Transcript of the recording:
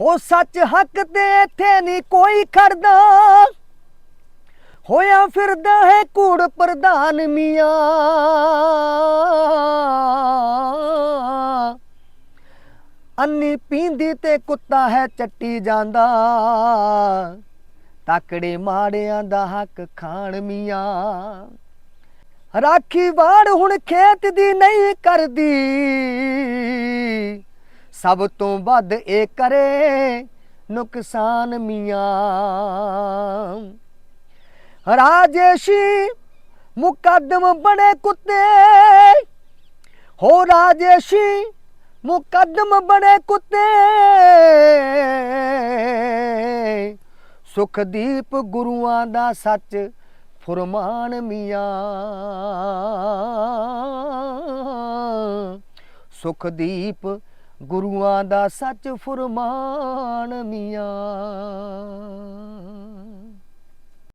ਹੋ ਸੱਚ ਹੱਕ ਤੇ ਇੱਥੇ ਨਹੀਂ ਕੋਈ ਖੜਦਾ। ਹੋਇਆ ਫਿਰਦਾ ਹੈ ਕੂੜ ਪ੍ਰਧਾਨ ਮੀਆਂ। ਅੰਨੀ ਪੀਂਦੀ ਤੇ ਕੁੱਤਾ ਹੈ ਚੱਟੀ ਜਾਂਦਾ। ਤਾਕੜੇ ਮਾੜਿਆਂ ਦਾ ਹੱਕ ਖਾਣ ਮੀਆਂ। ਰਾਖੀ ਵਾੜ ਹੁਣ ਖੇਤ ਦੀ ਨਹੀਂ ਕਰਦੀ। ਸਭ ਤੋਂ ਵੱਧ ਇਹ ਕਰੇ ਨੁਕਸਾਨ ਮੀਆਂ। ਰਾਜੇਸ਼ੀ ਮੁਕੱਦਮ ਬਣੇ ਕੁੱਤੇ। ਹੋ ਰਾਜੇਸ਼ੀ ਮੁਕੱਦਮ ਬਣੇ ਕੁੱਤੇ। ਸੁਖਦੀਪ ਗੁਰੂਆਂ ਦਾ ਸੱਚ ਫੁਰਮਾਨ ਮੀਆਂ। ਸੁਖਦੀਪ ਗੁਰੂਆਂ ਦਾ ਸੱਚ ਫੁਰਮਾਨ ਮੀਆਂ।